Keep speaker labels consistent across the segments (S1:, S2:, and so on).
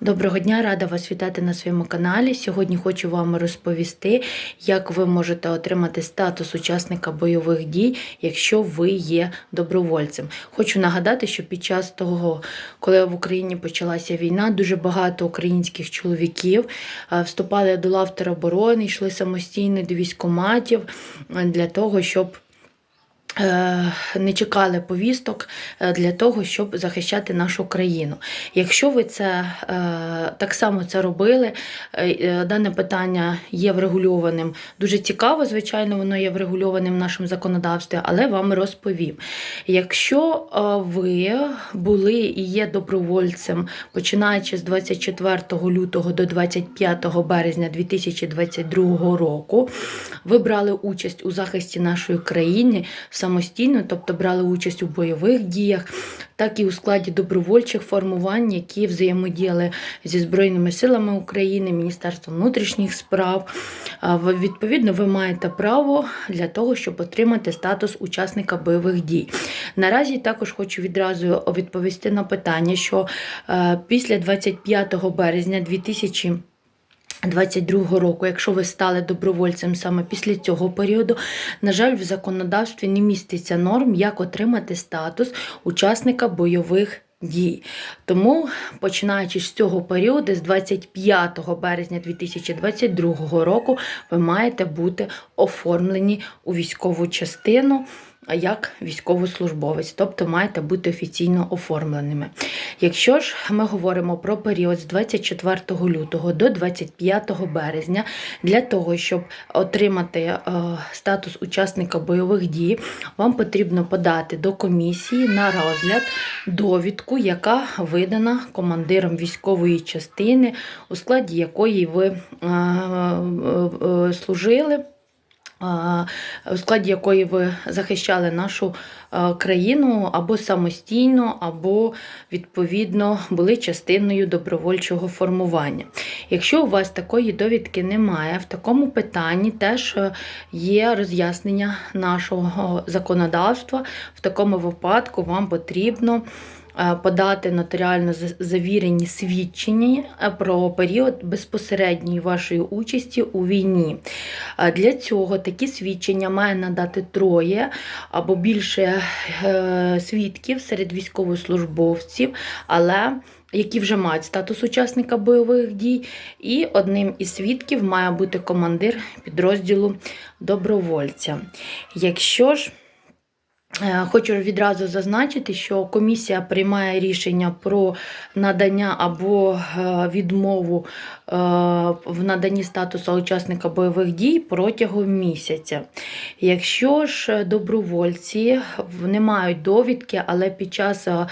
S1: Доброго дня, рада вас вітати на своєму каналі. Сьогодні хочу вам розповісти, як ви можете отримати статус учасника бойових дій, якщо ви є добровольцем. Хочу нагадати, що під час того, коли в Україні почалася війна, дуже багато українських чоловіків вступали до лав тероборони, йшли самостійно до військоматів для того, щоб не чекали повісток е, для того, щоб захищати нашу країну. Якщо ви це е, так само це робили, е, е, дане питання є врегульованим. Дуже цікаво, звичайно, воно є врегульованим в нашому законодавстві, але вам розповім. Якщо е, ви були і є добровольцем, починаючи з 24 лютого до 25 березня 2022 року, ви брали участь у захисті нашої країни самостійно, тобто брали участь у бойових діях, так і у складі добровольчих формувань, які взаємодіяли зі Збройними силами України, Міністерством внутрішніх справ. Відповідно, ви маєте право для того, щоб отримати статус учасника бойових дій. Наразі також хочу відразу відповісти на питання, що е, після 25 березня 2000 22 року, якщо ви стали добровольцем саме після цього періоду, на жаль, в законодавстві не міститься норм, як отримати статус учасника бойових дій. Тому, починаючи з цього періоду, з 25 березня 2022 року, ви маєте бути оформлені у військову частину як військовослужбовець, тобто маєте бути офіційно оформленими. Якщо ж ми говоримо про період з 24 лютого до 25 березня, для того, щоб отримати е, статус учасника бойових дій, вам потрібно подати до комісії на розгляд довідку, яка видана командиром військової частини, у складі якої ви е, е, служили у складі якої ви захищали нашу країну або самостійно, або відповідно були частиною добровольчого формування. Якщо у вас такої довідки немає, в такому питанні теж е, є роз'яснення нашого законодавства. В такому випадку вам потрібно подати нотаріально завірені свідчення е, про період безпосередньої вашої участі у війні. Для цього такі свідчення має надати троє або більше е, свідків серед військовослужбовців, але які вже мають статус учасника бойових дій, і одним із свідків має бути командир підрозділу добровольця. Якщо ж Е, Хочу відразу зазначити, що комісія приймає рішення про надання або е, відмову е, в наданні статусу учасника бойових дій протягом місяця. Якщо ж добровольці не мають довідки, але під час е,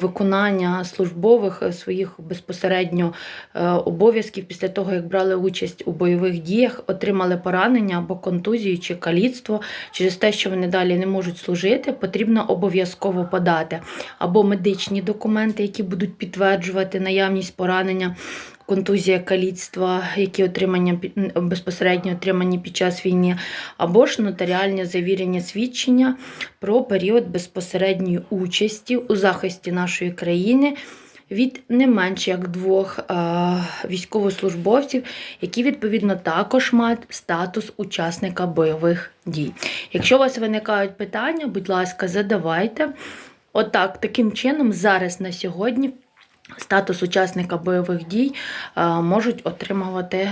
S1: виконання службових своїх безпосередньо е, обов'язків після того, як брали участь у бойових діях, отримали поранення або контузію чи каліцтво через те, що вони далі не можуть служити, потрібно обов'язково подати або медичні документи, які будуть підтверджувати наявність поранення. Контузія каліцтва, які отримання безпосередньо отримані під час війни, або ж нотаріальне завірення свідчення про період безпосередньої участі у захисті нашої країни від не менш як двох військовослужбовців, які відповідно також мають статус учасника бойових дій. Якщо у вас виникають питання, будь ласка, задавайте. Отак, таким чином, зараз на сьогодні статус учасника бойових дій е, можуть отримувати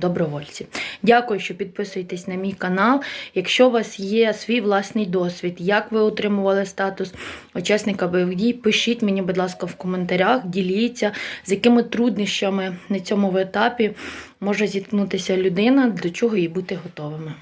S1: добровольці. Дякую, що підписуєтесь на мій канал. Якщо у вас є свій власний досвід, як ви отримували статус учасника бойових дій, пишіть мені, будь ласка, в коментарях, діліться, з якими труднощами на цьому етапі може зіткнутися людина, до чого їй бути готовими.